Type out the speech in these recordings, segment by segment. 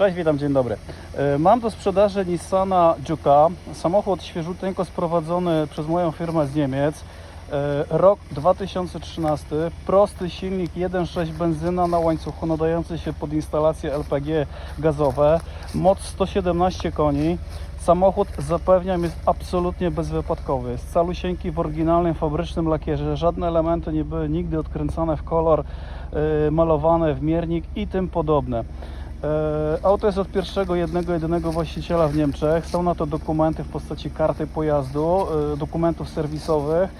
Cześć, witam, dzień dobry. E, Mam do sprzedaży Nissana Juke'a. Samochód świeżuteńko sprowadzony przez moją firmę z Niemiec. E, Rok 2013. Prosty silnik 1.6 benzyna na łańcuchu nadający się pod instalacje LPG gazowe. Moc 117 koni. Samochód zapewniam jest absolutnie bezwypadkowy. Jest calusieńki w oryginalnym fabrycznym lakierze. Żadne elementy nie były nigdy odkręcane w kolor, e, malowane w miernik i tym podobne. E, Auto jest od pierwszego, jednego, jedynego właściciela w Niemczech. Są na to dokumenty w postaci karty pojazdu, e, dokumentów serwisowych.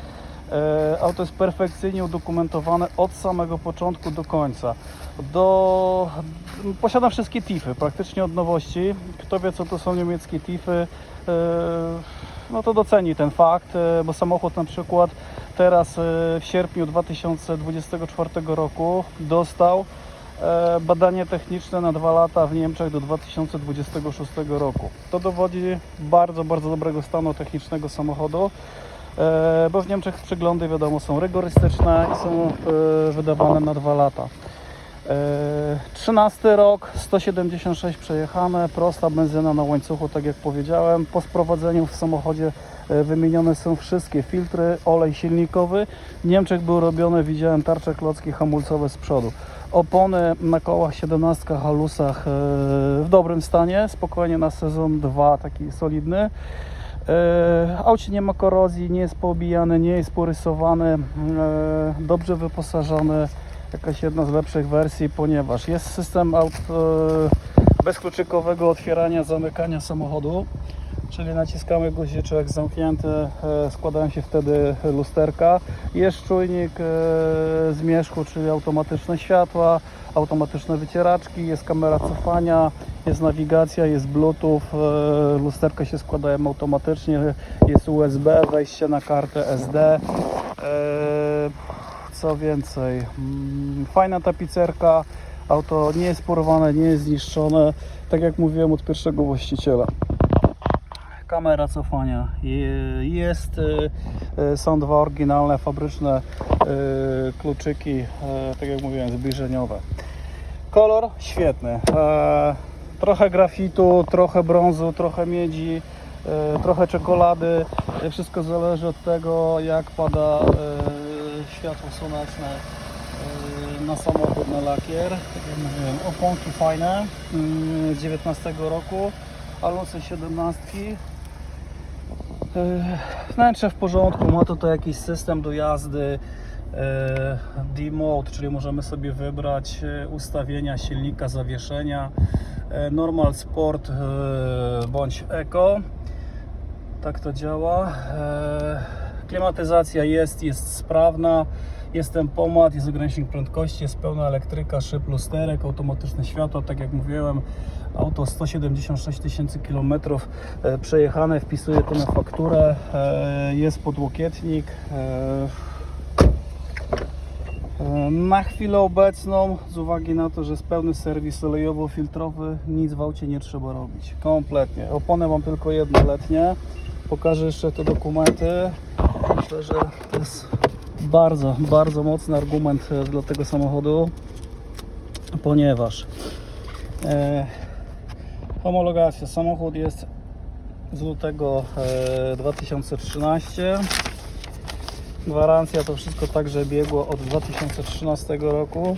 E, Auto jest perfekcyjnie udokumentowane od samego początku do końca. Do... Posiadam wszystkie TIFy, praktycznie od nowości. Kto wie, co to są niemieckie TIFy, no to doceni ten fakt, bo samochód na przykład teraz w sierpniu 2024 roku dostał badanie techniczne na dwa lata w Niemczech do 2026 roku. To dowodzi bardzo, bardzo dobrego stanu technicznego samochodu, e, bo w Niemczech przeglądy wiadomo są rygorystyczne i są e, wydawane na dwa lata. E, 13 rok, 176 przejechane, prosta benzyna na łańcuchu, tak jak powiedziałem. Po sprowadzeniu w samochodzie e, wymienione są wszystkie filtry, olej silnikowy. W Niemczech były robione, widziałem tarcze klocki hamulcowe z przodu. Opony na kołach 17 halusach e, w dobrym stanie, spokojnie na sezon 2 taki solidny. E, Aucie nie ma korozji, nie jest poobijany, nie jest porysowany, e, dobrze wyposażony, jakaś jedna z lepszych wersji, ponieważ jest system aut bezkluczykowego otwierania, zamykania samochodu, czyli naciskamy guziczek zamknięty, e, składają się wtedy lusterka. Jest czujnik e, zmierzchu, czyli automatyczne światła, automatyczne wycieraczki, jest kamera cofania, jest nawigacja, jest bluetooth, e, lusterka się składają automatycznie, jest USB, wejście na kartę SD. Co więcej, mm, fajna tapicerka, auto nie jest porwane, nie jest zniszczone, tak jak mówiłem od pierwszego właściciela kamera cofania Je- jest, y, y, są dwa oryginalne fabryczne y, kluczyki, tak jak mówiłem, zbliżeniowe. Kolor świetny. E, Trochę grafitu, trochę brązu, trochę miedzi, trochę czekolady. Wszystko zależy od tego, jak pada światło słoneczne na samochód, na lakier. Tak oponki fajne mm, z 19 roku, alusy 17. E, Wnętrze w porządku, ma tutaj jakiś system do jazdy e, D-Mode, czyli możemy sobie wybrać e, ustawienia silnika, zawieszenia Normal Sport bądź Eco tak to działa. Klimatyzacja jest, jest sprawna jest tempomat, jest ogranicznik prędkości, jest pełna elektryka, szyb, lusterek, automatyczne światło, tak jak mówiłem auto 176 tysięcy kilometrów e, przejechane, wpisuję to na fakturę e, jest podłokietnik e, na chwilę obecną, z uwagi na to, że jest pełny serwis olejowo-filtrowy, nic w aucie nie trzeba robić. Kompletnie. Opony mam tylko jednoletnie. Pokażę jeszcze te dokumenty. Myślę, że to jest bardzo, bardzo mocny argument e, dla tego samochodu, ponieważ e, homologacja. Samochód jest z lutego e, 2013. Gwarancja to wszystko także biegło od 2013 roku.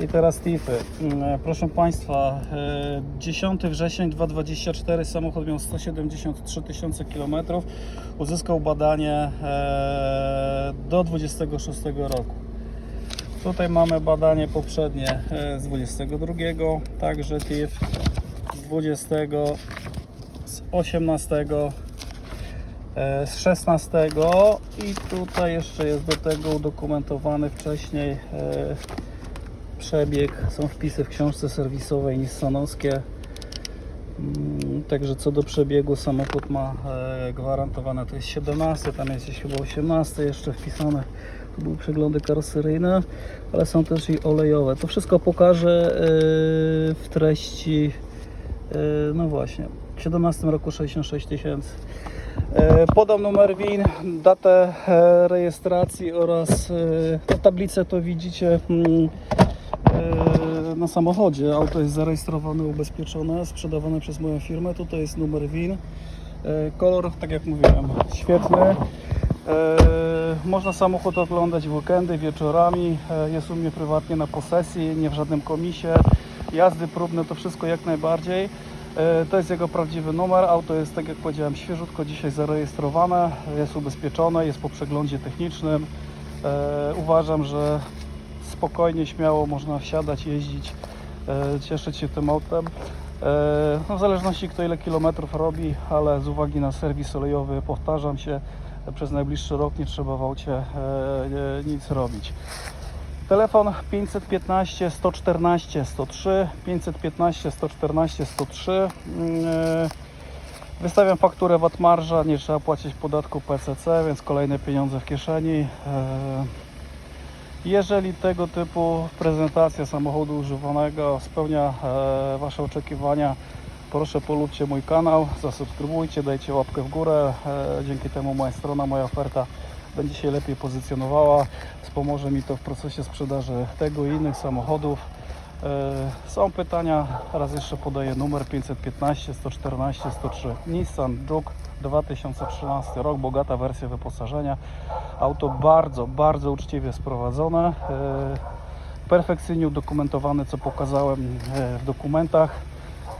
I teraz TIFy. Mm, Proszę Państwa, e, 10 wrzesień 2024 samochód miał 173 tysiące kilometrów. Uzyskał badanie e, do 26 roku. Tutaj mamy badanie poprzednie e, z 22, także TIF z 20, z 18 e, z 16 i tutaj jeszcze jest do tego udokumentowany wcześniej e, przebieg, są wpisy w książce serwisowej nissanowskie Mm, Także co do przebiegu samochód ma e, gwarantowane to jest 17, tam jest chyba 18 jeszcze wpisane. Tu były przeglądy karoseryjne, ale są też i olejowe. To wszystko pokażę e, w treści e, no właśnie, w 17 roku 66 tysięcy. Podam numer WIN, datę rejestracji oraz tablicę to widzicie mm, na samochodzie. Auto jest zarejestrowane, ubezpieczone, sprzedawane przez moją firmę. Tutaj jest numer WIN. E, Kolor, tak jak mówiłem, świetny. E, Można samochód oglądać w weekendy, wieczorami. E, Jest u mnie prywatnie na posesji, nie w żadnym komisie. Jazdy próbne to wszystko jak najbardziej. To jest jego prawdziwy numer. Auto jest, tak jak powiedziałem, świeżutko dzisiaj zarejestrowane, jest ubezpieczone, jest po przeglądzie technicznym. Uważam, że spokojnie, śmiało można wsiadać, jeździć, e, cieszyć się tym autem. E, No, w zależności kto ile kilometrów robi, ale z uwagi na serwis olejowy, powtarzam się, przez najbliższy rok nie trzeba w aucie e, nic robić. Telefon 515 114 103 515 114 103 Mm, e, Wystawiam fakturę VAT marża, nie trzeba płacić podatku PCC, więc kolejne pieniądze w kieszeni. Jeżeli tego typu prezentacja samochodu używanego spełnia e, Wasze oczekiwania, proszę polubcie mój kanał, zasubskrybujcie, dajcie łapkę w górę. E, dzięki temu moja strona, moja oferta będzie się lepiej pozycjonowała. Wspomoże mi to w procesie sprzedaży tego i innych samochodów. E, Są pytania, raz jeszcze podaję numer 515 114 103 Nissan Juke 2013 rok, bogata wersja wyposażenia. Auto bardzo, bardzo uczciwie sprowadzone. e, Perfekcyjnie udokumentowane, co pokazałem e, w dokumentach.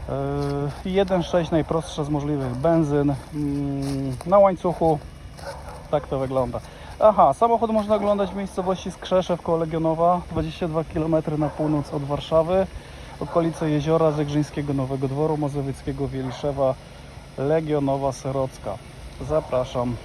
E, 1.6 najprostsza z możliwych benzyn mm, na łańcuchu. Tak to wygląda. Aha, samochód można oglądać w miejscowości Skrzeszew koło Legionowa, 22 km na północ od Warszawy, okolice jeziora Zegrzyńskiego Nowego Dworu, Mazowieckiego Wieliszewa, Legionowa Serocka. Zapraszam.